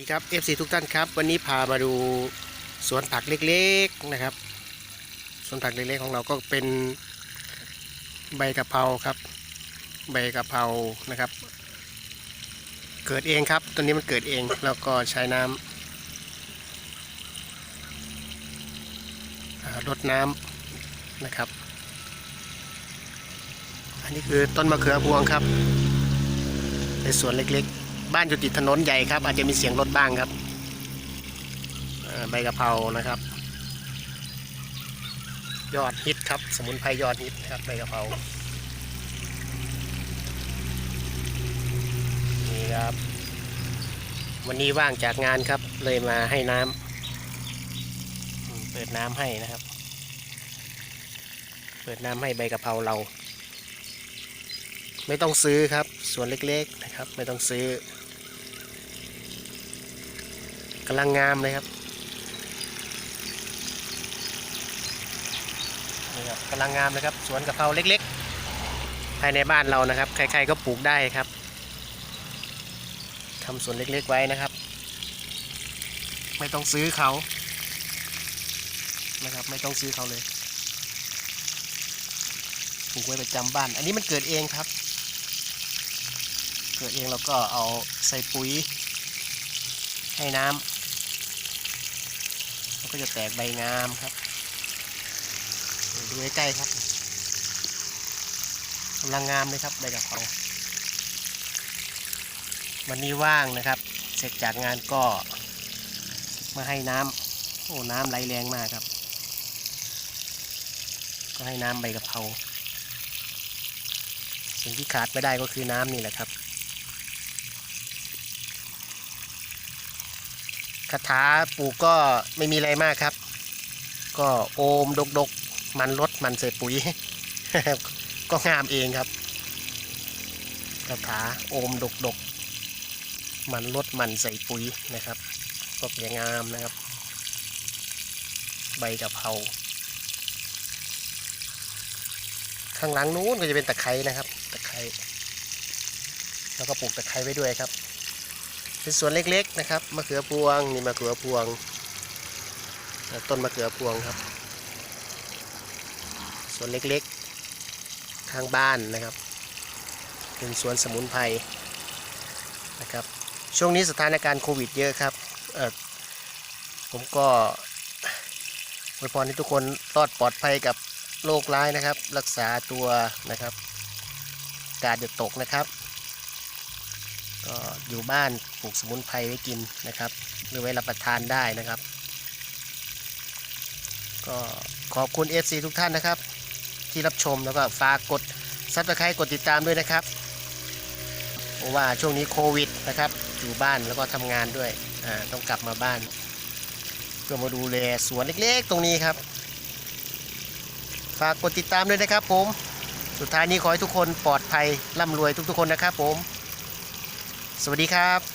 ดีครับ FC ทุกท่านครับ วันนี้พามาดูสวนผักเล็กๆนะครับ สวนผักเล็กๆของเราก็เป็นใบกะเพราครับ ใบกะเพรานะครับ เกิดเองครับตัวนี้มันเกิดเองแล้วก็ใช้น้ำรดน้ำนะครับ อันนี้คือต้นมะเขือพวงครับในสวนเล็กๆ บ้านอยู่ติดถนนใหญ่ครับ อาจจะมีเสียงรถบ้างครับใบกะเพรานะครับ ยอดฮิตครับ สมุนไพรยอดฮิตครับใบกะเพรานี่ครับ วันนี้ว่างจากงานครับ เลยมาให้น้ำเปิดน้ำให้นะครับ เปิดน้ำให้ใบกะเพราเราไม่ต้องซื้อครับ ส่วนเล็กๆนะครับ ไม่ต้องซื้อ กำลังงามเลยครับนี่ครับกำลังงามเลยครับสวนกะเพราเล็กๆ ภายในบ้านเรานะครับ ใครๆก็ปลูกได้ครับทำสวนเล็กๆไว้นะครับ ไม่ต้องซื้อเขานะครับไม่ต้องซื้อเขาเลยปลูกไว้ประจำบ้าน อันนี้มันเกิดเองครับ เกิดเองเราก็เอาใส่ปุ๋ยให้น้ำ ก็จะแตกใบงามครับดูใกล้ๆครับกำลังงามเลยครับใบกะเพราวันนี้ว่างนะครับ เสร็จจากงานก็มาให้น้ำโอ้น้ำไหลแรงมากครับ ก็ให้น้ำใบกะเพราสิ่งที่ขาดไม่ได้ก็คือน้ำนี่แหละครับ คาถาปลูกก็ไม่มีอะไรมากครับ ก็โอมดกดกมันลดมันใส่ปุ๋ย ก็งามเองครับคาถาโอมดกดกมันลดมันใส่ปุ๋ยนะครับ ก็จะงามนะครับ ใบกะเพราข้างหลังนู้นก็จะเป็นตะไคร้นะครับ ตะไคร้แล้วก็ปลูกตะไคร้ไว้ด้วยครับ เป็นสวนเล็กๆนะครับมะเขือพวงนี่มะเขือพวง ต้นมะเขือพวงครับสวนเล็กๆข้างบ้านนะครับ เป็นสวนสมุนไพรนะครับช่วงนี้สถานการณ์โควิดเยอะครับผมก็อวยพรให้ทุกคนรอดปลอดภัยกับโรคร้ายนะครับ รักษาตัวนะครับ การจะตกนะครับ ก็อยู่บ้านปลูกสมุนไพรไว้กินนะครับ หรือไว้รับประทานได้นะครับ ก็ขอบคุณ FC ทุกท่านนะครับ ที่รับชมแล้วก็ฝากกดซับสไครต์กดติดตามด้วยนะครับเพราะว่าช่วงนี้โควิดนะครับ อยู่บ้านแล้วก็ทำงานด้วยอ่าต้องกลับมาบ้านเพื่อมาดูแลสวนเล็กๆ ตรงนี้ครับ ฝากกดติดตามด้วยนะครับผม สุดท้ายนี้ขอให้ทุกคนปลอดภัยร่ำรวยทุกๆคนนะครับผม สวัสดีครับ